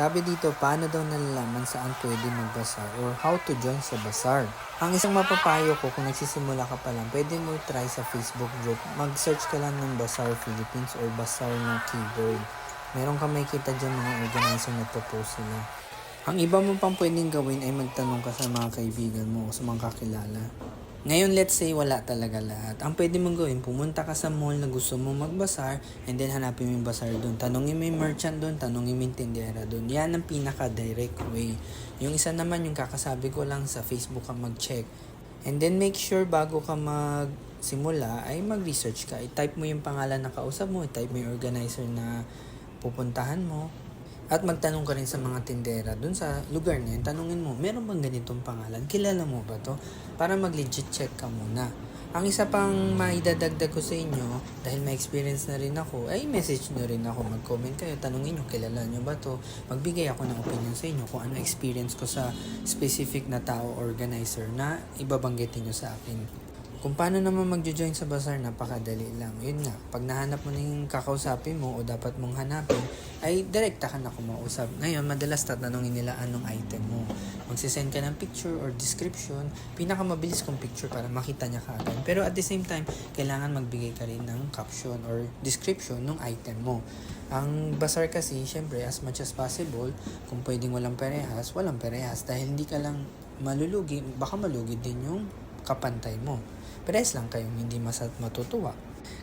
Sabi dito, paano daw nalalaman saan pwede magbasar or how to join sa bazaar. Ang isang mapapayo ko kung nagsisimula ka pa lang, pwede mo try sa Facebook group. Mag-search ka lang ng Bazaar Philippines or Bazaar ng keyboard. Meron ka makikita dyan mga organizer na propose sila. Ang iba mo pang pwedeng gawin ay magtanong ka sa mga kaibigan mo o sa mga kakilala. Ngayon, let's say wala talaga lahat. Ang pwede mong gawin, pumunta ka sa mall na gusto mo magbasar and then hanapin mo yung bazaar doon. Tanongin mo yung merchant doon, tanongin mo yung tindera doon. Yan ang pinaka-direct way. Yung isa naman, yung kakasabi ko lang sa Facebook ka mag-check. And then make sure bago ka magsimula ay mag-research ka. I-type mo yung pangalan na kausap mo, i-type mo yung organizer na pupuntahan mo. At magtanong ka rin sa mga tindera dun sa lugar na yun. Tanungin mo, meron bang ganitong pangalan? Kilala mo ba to? Para mag-legit check ka muna. Ang isa pang maidadagdag ko sa inyo, dahil may experience na rin ako, ay message nyo rin ako. Mag-comment kayo, tanungin nyo, kilala nyo ba to? Magbigay ako ng opinion sa inyo kung ano experience ko sa specific na tao organizer na ibabanggitin nyo sa akin. Kung paano naman magjo-join sa bazaar, napakadali lang. Yun nga, pag nahanap mo na yung kakausapin mo o dapat mong hanapin, ay direkta ka na kumausap. Ngayon, madalas tatanungin nila anong item mo. Magsisend ka ng picture or description, pinakamabilis kong picture para makita niya kaagad. Pero at the same time, kailangan magbigay ka rin ng caption or description ng item mo. Ang bazaar kasi, syempre, as much as possible, kung pwedeng walang parehas, walang parehas. Dahil hindi ka lang malulugi, baka malugi din yung kapantay mo. Parehas lang kayong hindi masat matutuwa.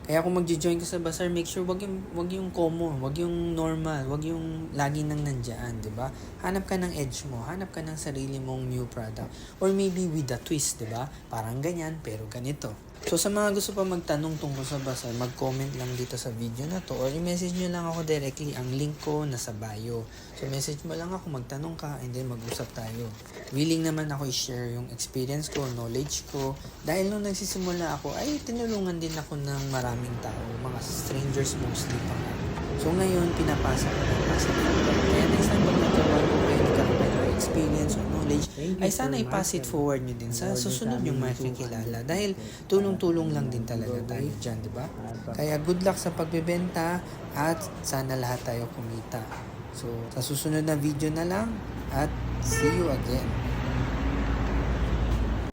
Kaya kung magjo-join ka sa bazaar, make sure wag yung, wag yung common, wag yung normal, wag yung lagi nang nandyan, di ba? Hanap ka ng edge mo, hanap ka ng sarili mong new product. Or maybe with a twist, di ba? Parang ganyan, pero ganito. So sa mga gusto pa magtanong tungkol sa bazaar, mag-comment lang dito sa video na to or i-message nyo lang ako directly. Ang link ko nasa bio. So message mo lang ako, magtanong ka and then mag-usap tayo. Willing naman ako i-share yung experience ko, knowledge ko. Dahil nung nagsisimula ako, ay tinulungan din ako ng maraming tao, mga strangers mostly pa nga. So ngayon, pinapasa ko pasa ko. Kaya next time pag kayo, nagkaroon kayo ng experience or knowledge, ay sana i-pass it forward nyo din sa susunod yung makikilala. Dahil tulong-tulong lang din talaga tayo dyan, di ba? Kaya good luck sa pagbebenta at sana lahat tayo kumita. So, sa susunod na video na lang at see you again.